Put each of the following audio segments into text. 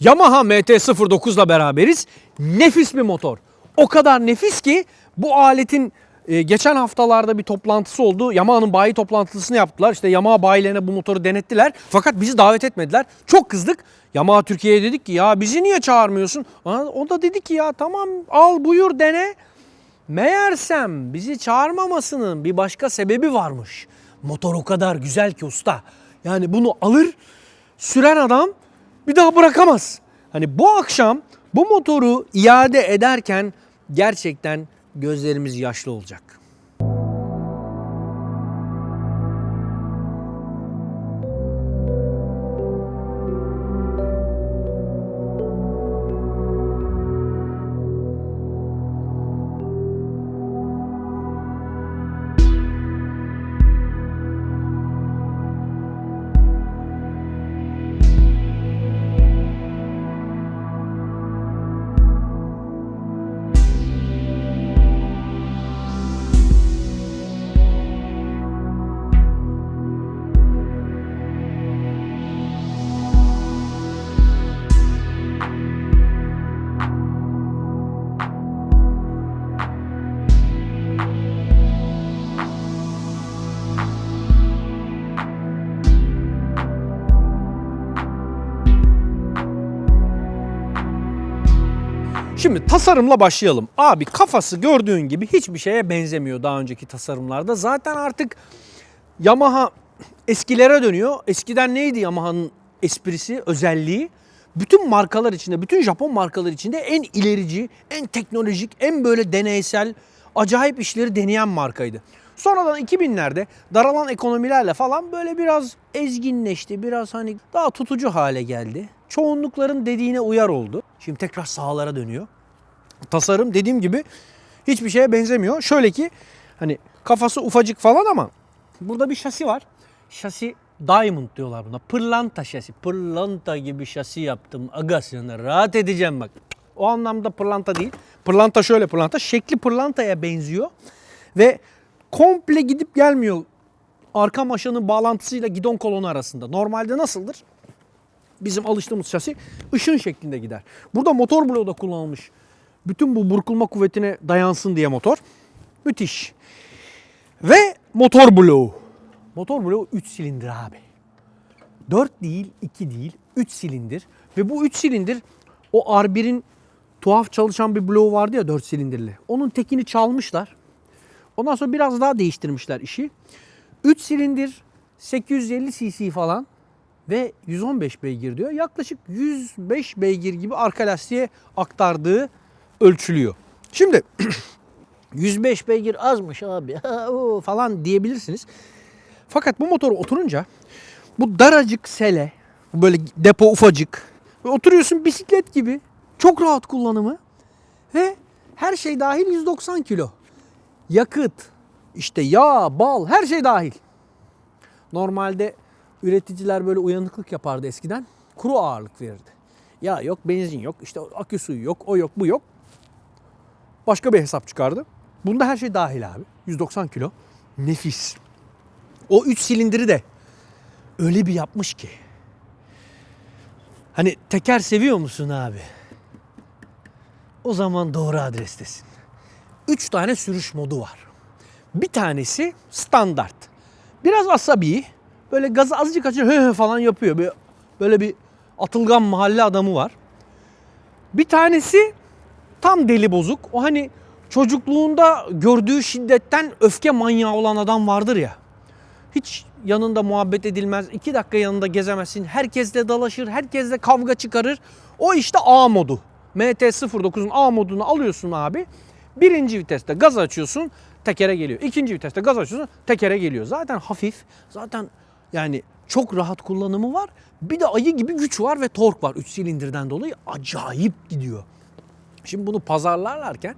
Yamaha MT-09 ile beraberiz. Nefis bir motor. O kadar nefis ki bu aletin e, geçen haftalarda bir toplantısı oldu. Yamaha'nın bayi toplantısını yaptılar. İşte Yamaha bayilerine bu motoru denettiler. Fakat bizi davet etmediler. Çok kızdık. Yamaha Türkiye'ye dedik ki ya bizi niye çağırmıyorsun? O da dedi ki ya tamam al buyur dene. Meğersem bizi çağırmamasının bir başka sebebi varmış. Motor o kadar güzel ki usta. Yani bunu alır süren adam bir daha bırakamaz. Hani bu akşam bu motoru iade ederken gerçekten gözlerimiz yaşlı olacak. Şimdi tasarımla başlayalım. Abi kafası gördüğün gibi hiçbir şeye benzemiyor daha önceki tasarımlarda. Zaten artık Yamaha eskilere dönüyor. Eskiden neydi Yamaha'nın esprisi, özelliği? Bütün markalar içinde, bütün Japon markalar içinde en ilerici, en teknolojik, en böyle deneysel, acayip işleri deneyen markaydı. Sonradan 2000'lerde daralan ekonomilerle falan böyle biraz ezginleşti. Biraz hani daha tutucu hale geldi. Çoğunlukların dediğine uyar oldu. Şimdi tekrar sahalara dönüyor. Tasarım dediğim gibi hiçbir şeye benzemiyor. Şöyle ki hani kafası ufacık falan ama burada bir şasi var. Şasi Diamond diyorlar buna. Pırlanta şasi. Pırlanta gibi şasi yaptım. Aga sana rahat edeceğim bak. O anlamda pırlanta değil. Pırlanta şöyle pırlanta. Şekli pırlantaya benziyor. Ve komple gidip gelmiyor. Arka maşanın bağlantısıyla gidon kolonu arasında. Normalde nasıldır? Bizim alıştığımız şasi ışın şeklinde gider. Burada motor bloğu da kullanılmış. Bütün bu burkulma kuvvetine dayansın diye motor. Müthiş. Ve motor bloğu. Motor bloğu 3 silindir abi. 4 değil, 2 değil, 3 silindir. Ve bu 3 silindir o R1'in tuhaf çalışan bir bloğu vardı ya 4 silindirli. Onun tekini çalmışlar. Ondan sonra biraz daha değiştirmişler işi. 3 silindir 850 cc falan ve 115 beygir diyor. Yaklaşık 105 beygir gibi arka lastiğe aktardığı ölçülüyor. Şimdi 105 beygir azmış abi falan diyebilirsiniz. Fakat bu motoru oturunca bu daracık sele, böyle depo ufacık oturuyorsun bisiklet gibi çok rahat kullanımı ve her şey dahil 190 kilo. Yakıt, işte yağ, bal her şey dahil. Normalde üreticiler böyle uyanıklık yapardı eskiden. Kuru ağırlık verirdi. Ya yok benzin yok, işte akü suyu yok, o yok, bu yok. Başka bir hesap çıkardı. Bunda her şey dahil abi. 190 kilo. Nefis. O 3 silindiri de öyle bir yapmış ki. Hani teker seviyor musun abi? O zaman doğru adrestesin. 3 tane sürüş modu var. Bir tanesi standart. Biraz asabi. Böyle gazı azıcık açıyor hı hı falan yapıyor. Böyle, böyle bir atılgan mahalle adamı var. Bir tanesi tam deli bozuk. O hani çocukluğunda gördüğü şiddetten öfke manyağı olan adam vardır ya. Hiç yanında muhabbet edilmez. iki dakika yanında gezemezsin. Herkesle dalaşır. Herkesle kavga çıkarır. O işte A modu. MT-09'un A modunu alıyorsun abi. Birinci viteste gaz açıyorsun tekere geliyor. İkinci viteste gaz açıyorsun tekere geliyor. Zaten hafif. Zaten yani çok rahat kullanımı var. Bir de ayı gibi güç var ve tork var. 3 silindirden dolayı acayip gidiyor. Şimdi bunu pazarlarlarken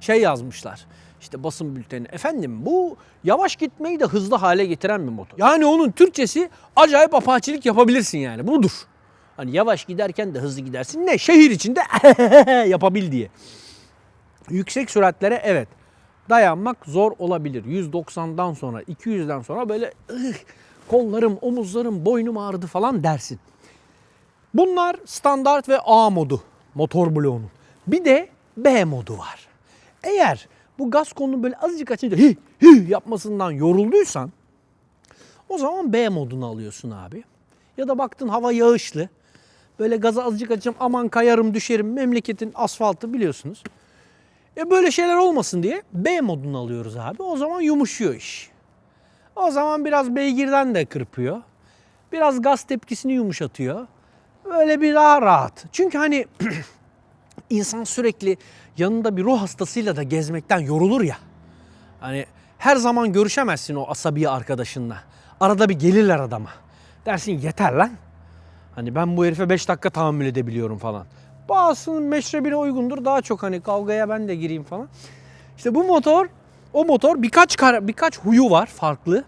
şey yazmışlar. İşte basın bülteni. Efendim bu yavaş gitmeyi de hızlı hale getiren bir motor. Yani onun Türkçesi acayip apaçilik yapabilirsin yani. Budur. Hani yavaş giderken de hızlı gidersin. Ne? Şehir içinde yapabil diye. Yüksek süratlere evet dayanmak zor olabilir. 190'dan sonra 200'den sonra böyle "Ih, kollarım, omuzlarım, boynum ağrıdı falan dersin. Bunlar standart ve A modu motor bloğunun. Bir de B modu var. Eğer bu gaz kolunu böyle azıcık açınca hi hi yapmasından yorulduysan o zaman B modunu alıyorsun abi. Ya da baktın hava yağışlı. Böyle gaza azıcık açacağım aman kayarım düşerim memleketin asfaltı biliyorsunuz. E böyle şeyler olmasın diye B modunu alıyoruz abi. O zaman yumuşuyor iş. O zaman biraz beygirden de kırpıyor. Biraz gaz tepkisini yumuşatıyor. Böyle bir daha rahat. Çünkü hani insan sürekli yanında bir ruh hastasıyla da gezmekten yorulur ya. Hani her zaman görüşemezsin o asabi arkadaşınla. Arada bir gelirler adama. Dersin yeter lan. Hani ben bu herife 5 dakika tahammül edebiliyorum falan. Bazısının meşrebine uygundur. Daha çok hani kavgaya ben de gireyim falan. İşte bu motor, o motor birkaç kara, birkaç huyu var farklı.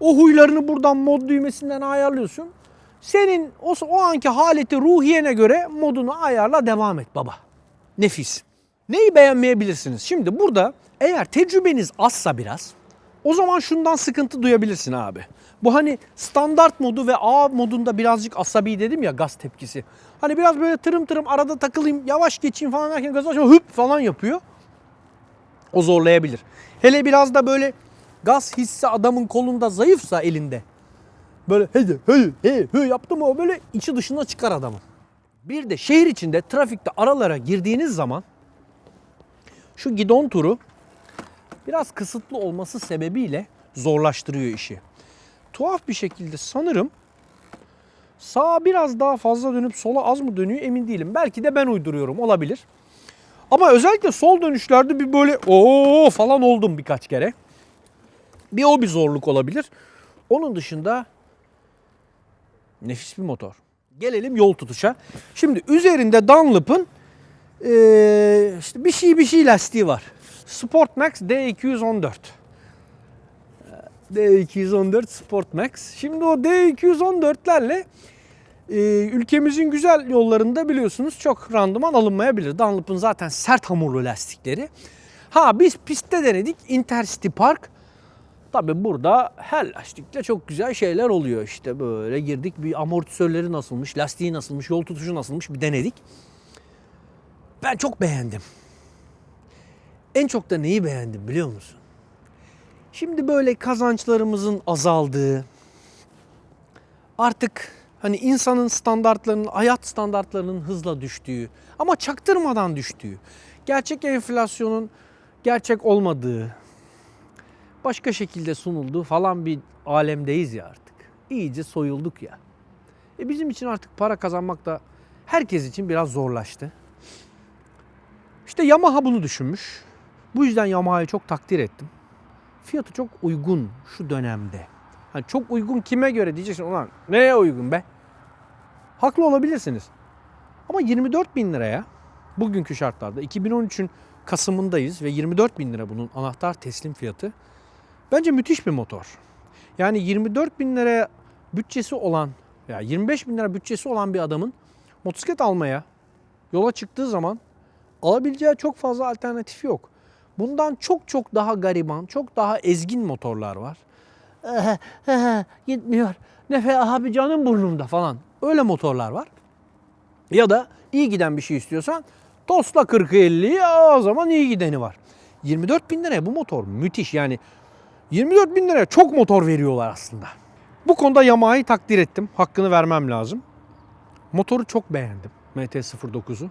O huylarını buradan mod düğmesinden ayarlıyorsun. Senin o, o anki haleti ruhiyene göre modunu ayarla devam et baba. Nefis. Neyi beğenmeyebilirsiniz? Şimdi burada eğer tecrübeniz azsa biraz o zaman şundan sıkıntı duyabilirsin abi. Bu hani standart modu ve A modunda birazcık asabi dedim ya gaz tepkisi. Hani biraz böyle tırım tırım arada takılayım yavaş geçeyim falan derken gaz açma hüp falan yapıyor. O zorlayabilir. Hele biraz da böyle gaz hissi adamın kolunda zayıfsa elinde. Böyle hey hey hey hey yaptı mı o böyle içi dışına çıkar adamın. Bir de şehir içinde trafikte aralara girdiğiniz zaman şu gidon turu biraz kısıtlı olması sebebiyle zorlaştırıyor işi. Tuhaf bir şekilde sanırım sağa biraz daha fazla dönüp sola az mı dönüyor emin değilim. Belki de ben uyduruyorum olabilir. Ama özellikle sol dönüşlerde bir böyle o falan oldum birkaç kere. Bir o bir zorluk olabilir. Onun dışında nefis bir motor. Gelelim yol tutuşa. Şimdi üzerinde Dunlop'ın eee, işte bir şey bir şey lastiği var. Sportmax D214. D214 Sportmax. Şimdi o D214'lerle e, ülkemizin güzel yollarında biliyorsunuz çok randıman alınmayabilir. Dunlop'un zaten sert hamurlu lastikleri. Ha biz pistte denedik Intercity Park. Tabi burada her lastikle çok güzel şeyler oluyor işte böyle girdik bir amortisörleri nasılmış, lastiği nasılmış, yol tutuşu nasılmış bir denedik. Ben çok beğendim. En çok da neyi beğendim biliyor musun? Şimdi böyle kazançlarımızın azaldığı, artık hani insanın standartlarının, hayat standartlarının hızla düştüğü ama çaktırmadan düştüğü, gerçek enflasyonun gerçek olmadığı, başka şekilde sunulduğu falan bir alemdeyiz ya artık. İyice soyulduk ya. E bizim için artık para kazanmak da herkes için biraz zorlaştı. İşte Yamaha bunu düşünmüş. Bu yüzden Yamaha'yı çok takdir ettim. Fiyatı çok uygun şu dönemde. Hani çok uygun kime göre diyeceksin ulan neye uygun be? Haklı olabilirsiniz. Ama 24 bin liraya bugünkü şartlarda 2013'ün Kasım'ındayız ve 24 bin lira bunun anahtar teslim fiyatı. Bence müthiş bir motor. Yani 24 bin liraya bütçesi olan ya 25 bin lira bütçesi olan bir adamın motosiklet almaya yola çıktığı zaman alabileceği çok fazla alternatif yok. Bundan çok çok daha gariban, çok daha ezgin motorlar var. Eh, gitmiyor. Nefe abi canım burnumda falan. Öyle motorlar var. Ya da iyi giden bir şey istiyorsan Tosla 40'ı 50'yi o zaman iyi gideni var. 24 bin liraya bu motor müthiş yani 24 bin liraya çok motor veriyorlar aslında. Bu konuda Yamaha'yı takdir ettim. Hakkını vermem lazım. Motoru çok beğendim. MT-09'u.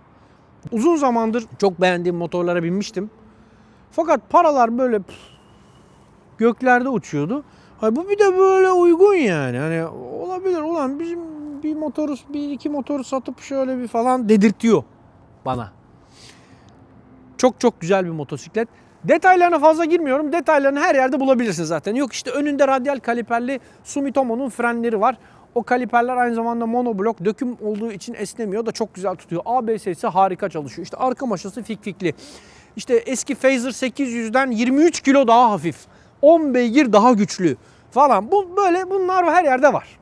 Uzun zamandır çok beğendiğim motorlara binmiştim. Fakat paralar böyle pf, göklerde uçuyordu. Hay bu bir de böyle uygun yani. Hani olabilir ulan bizim bir motoru bir iki motoru satıp şöyle bir falan dedirtiyor bana. Çok çok güzel bir motosiklet. Detaylarına fazla girmiyorum. Detaylarını her yerde bulabilirsiniz zaten. Yok işte önünde radyal kaliperli Sumitomo'nun frenleri var. O kaliperler aynı zamanda monoblok döküm olduğu için esnemiyor da çok güzel tutuyor. ABS'si harika çalışıyor. İşte arka maşası fikfikli. İşte eski Phaser 800'den 23 kilo daha hafif. 10 beygir daha güçlü falan. Bu böyle bunlar her yerde var.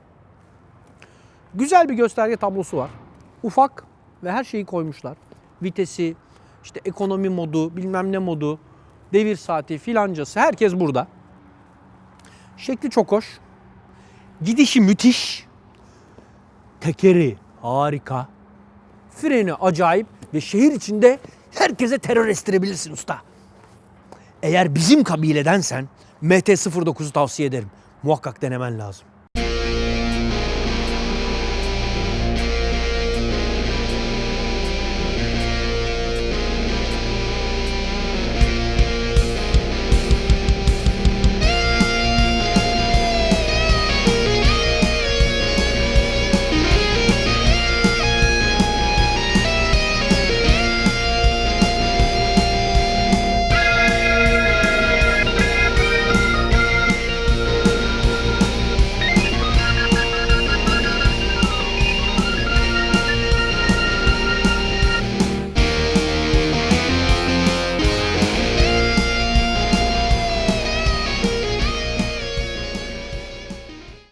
Güzel bir gösterge tablosu var. Ufak ve her şeyi koymuşlar. Vitesi, işte ekonomi modu, bilmem ne modu, devir saati filancası herkes burada. Şekli çok hoş. Gidişi müthiş. Tekeri Harika. Freni acayip ve şehir içinde herkese terör estirebilirsin usta. Eğer bizim kabiledensen MT-09'u tavsiye ederim. Muhakkak denemen lazım.